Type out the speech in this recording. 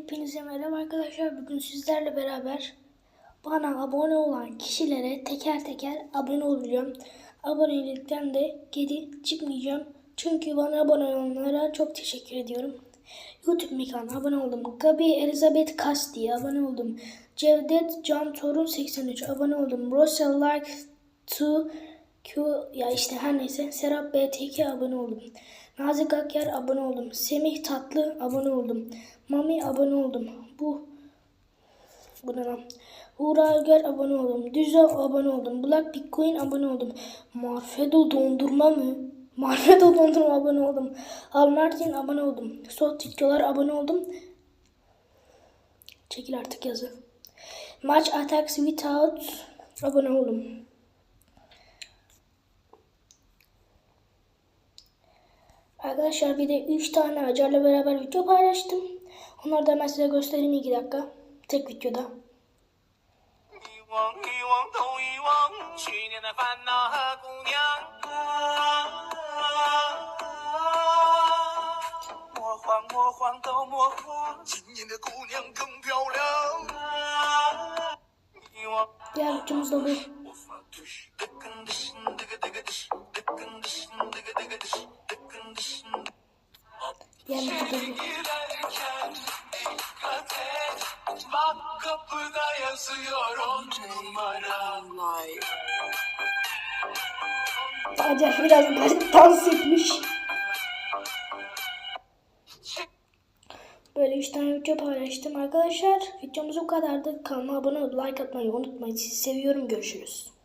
Hepinize merhaba arkadaşlar. Bugün sizlerle beraber bana abone olan kişilere teker teker abone olacağım. Abonelikten de geri çıkmayacağım. Çünkü bana abone olanlara çok teşekkür ediyorum. YouTube kanalına abone oldum. Gabi Elizabeth Kas diye abone oldum. Cevdet Can Torun 83 abone oldum. Russell Like to Q ya işte her neyse Serap BTK abone oldum. Nazik Akyar abone oldum. Semih Tatlı abone oldum. Mami abone oldum. Bu bu ne lan? Uğur Alger abone oldum. Düzo abone oldum. Black Bitcoin abone oldum. Marfedo dondurma mı? Marfedo dondurma abone oldum. Al Martin abone oldum. Soft videolar abone oldum. Çekil artık yazı. Match Attacks Without abone oldum. arkadaşlar bir de 3 tane acarla beraber video paylaştım. Onları da ben size göstereyim 2 dakika. Tek videoda. Diğer videomuz da bu. Dikkat et, bak kapıda yazıyor on numara. Acar biraz dans etmiş. Böyle 3 tane video paylaştım arkadaşlar. Videomuz bu kadardı. Kanalıma abone olup like atmayı unutmayın. Sizi seviyorum. Görüşürüz.